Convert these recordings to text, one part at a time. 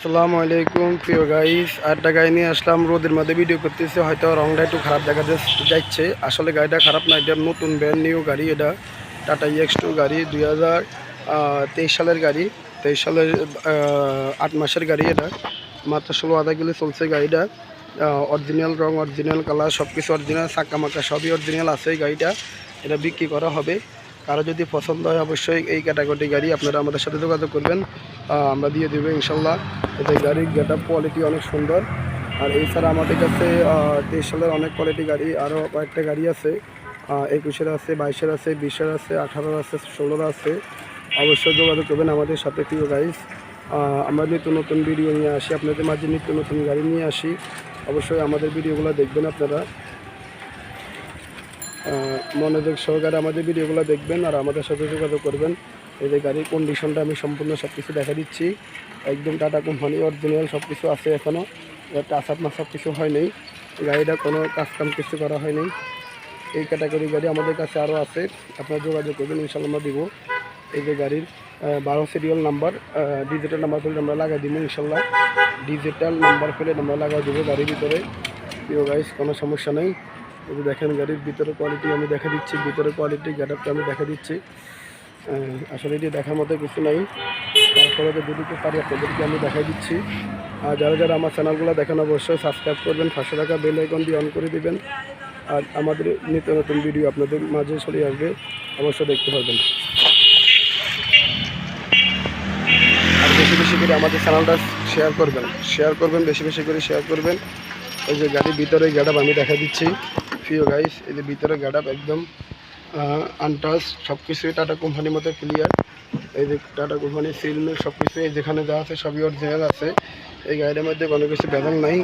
আসসালামু আলাইকুম, প্রিয় গাইস আরেকটা গাড়ি নিয়ে আসলাম, রোদের মধ্যে ভিডিও করতেছে। হয়তো রংটা একটু খারাপ দেখা যাচ্ছে- যাচ্ছে। আসলে গাড়িটা খারাপ না, এটা নতুন ব্র্যান্ড নিউ গাড়ি এটা। টাটা ইএক্স টু গাড়ি, দুই হাজার তেইশ সালের গাড়ি। তেইশ সালের আট মাসের গাড়ি এটা। মাত্র ষোলো আধা কিলো চলছে গাড়িটা। অরিজিনাল রং অরিজিনাল কালার সব কিছু অরিজিনাল চাক্কা মাক্কা সবই অরিজিনাল আছে এই গাড়িটা। এটা বিক্রি করা হবে। কারও যদি পছন্দ হয় অবশ্যই এই ক্যাটাগরি গাড়ি আপনারা আমাদের সাথে যোগাযোগ করবেন। আমরা দিয়ে দেবো ইনশাল্লাহ। এতে গাড়ির গেট আপ কোয়ালিটি অনেক সুন্দর। আর এছাড়া আমাদের কাছে তেইশ সালের অনেক কোয়ালিটি গাড়ি আরও কয়েকটা গাড়ি আছে। একুশের আছে, বাইশের আছে, বিশের আছে, আঠারোর আছে, ষোলোর আছে। অবশ্যই যোগাযোগ করবেন আমাদের সাথে, প্রিয় গাইস আমরা নিত্য নতুন ভিডিও নিয়ে আসি, আপনাদের মাঝে নিত্য নতুন গাড়ি নিয়ে আসি। অবশ্যই আমাদের ভিডিওগুলো দেখবেন আপনারা। মনোযোগ সহকারে আমাদের ভিডিওগুলো দেখবেন আর আমাদের সাথে যোগাযোগ করবেন। এই যে গাড়ির কন্ডিশনটা আমি সম্পূর্ণ সব কিছু দেখা দিচ্ছি। একদম টাটা কোম্পানি অরিজিনাল সব কিছু আছে এখনও টাচাপ সব কিছু হয়নি। গাড়িটা কোনো কাজকাম কিছু করা হয়নি। এই ক্যাটাগরি গাড়ি আমাদের কাছে আরও আছে। আপনারা যোগাযোগ করবেন ইনশাল্লাহ আমরা দিব। এই যে গাড়ির বারো সিরিয়াল নাম্বার ডিজিটাল নাম্বার ফেলে আমরা লাগাই দিব ইনশাল্লাহ ডিজিটাল নাম্বার ফেলে আমরা লাগাই দেবো গাড়ির ভিতরে। প্রিয় গাইস কোনো সমস্যা নেই। এই দেখেন গাড়ির ভিতরে কোয়ালিটি আমি দেখা দিচ্ছি ভিতরে কোয়ালিটি গেটআপটা আমি দেখা দিচ্ছি। আসলে এটি দেখার মতো কিছু নাই। তারপরে তো দুদিকে পারি আপনাদেরকে আমি দেখাই দিচ্ছি। আর যারা যারা আমার চ্যানেলগুলো দেখেন, অবশ্যই সাবস্ক্রাইব করবেন পাঁচশো টাকা বেল আইকন দিয়ে অন করে দিবেন। আর আমাদের নিত্য নতুন ভিডিও আপনাদের মাঝে চলে আসবে, অবশ্যই দেখতে পারবেন। আর বেশি বেশি করে আমাদের চ্যানেলটা শেয়ার করবেন শেয়ার করবেন, বেশি বেশি করে শেয়ার করবেন। এই যে গাড়ির ভিতরে গ্যাডাপ আমি দেখা দিচ্ছি। প্রিয় গাইস এই যে ভিতরে গ্যাডাপ একদম আনটাচ সব কিছুই টাটা কোম্পানির মতো ক্লিয়ার এই যে টাটা কোম্পানির সিল সব কিছু যেখানে যা আছে, সবই অরিজিনাল আছে। এই গাড়ির মধ্যে কোনো কিছু বেদন নাই।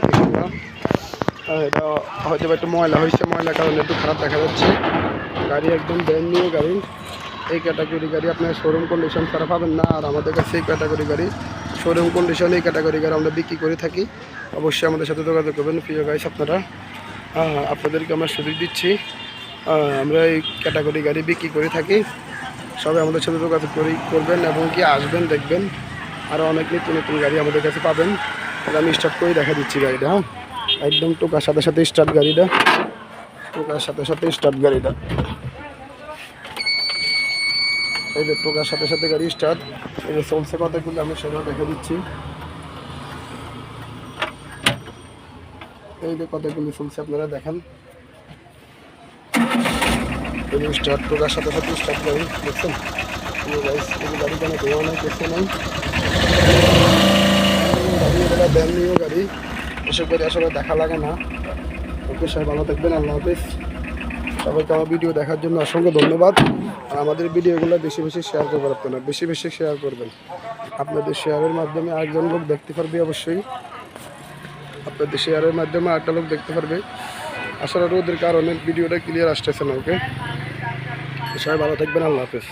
এটা হয়তো একটু ময়লা হয়েছে, ময়লার কারণে একটু খারাপ দেখা যাচ্ছে। গাড়ি একদম ব্র্যান্ড নিউ গাড়ি। এই ক্যাটাগরি গাড়ি আপনার শোরুম কন্ডিশন ছাড়া পাবেন না। আর আমাদের কাছে এই ক্যাটাগরি গাড়ি শোরুম কন্ডিশন এই ক্যাটাগরি গাড়ি আমরা বিক্রি করে থাকি। অবশ্যই আমাদের সাথে যোগাযোগ করবেন। প্রিয় গাইস আপনারা আপনাদেরকে আমরা সুযোগ দিচ্ছি। আমরা এই ক্যাটাগরি গাড়ি বিক্রি করে থাকি। সবাই আমাদের সাথে যোগাযোগ করি করবেন এবং কি আসবেন, দেখবেন। আরও অনেক নিত্য নতুন গাড়ি আমাদের কাছে পাবেন। তাহলে আমি স্টার্ট করে দেখা দিচ্ছি গাড়িটা হ্যাঁ? একদম টোকার সাথে সাথে স্টার্ট গাড়িটা। টোকার সাথে সাথে স্টার্ট গাড়িটা। এই যে টোকার সাথে সাথে গাড়ি স্টার্ট এই যে চলছে কতগুলো আমি সেটা দেখে দিচ্ছি। এই যে কতগুলি চলছে আপনারা দেখেন। স্টার্ট টোকার সাথে সাথে স্টার্ট গাড়ি দেখছেন? গাড়ি কেন ধোয়া নাই, কিছু নাই? গাড়ি ব্যান নিয়েও গাড়ি। এসব গাড়ি আসলে দেখা লাগে না। ওকে সবাই ভালো থাকবেন, আল্লাহ হাফিজ। সবাইকে আমার ভিডিও দেখার জন্য অসংখ্য ধন্যবাদ। আর আমাদের ভিডিওগুলো বেশি বেশি শেয়ার করবেন আপনারা, বেশি বেশি শেয়ার করবেন। আপনাদের শেয়ারের মাধ্যমে আরেকজন লোক দেখতে পারবে অবশ্যই। আপনাদের শেয়ারের মাধ্যমে আটটা লোক দেখতে পারবে। আসলে রোদের কারণে ভিডিওটা ক্লিয়ার আসতেছে না ওকে সবাই ভালো থাকবেন, আল্লাহ হাফিজ।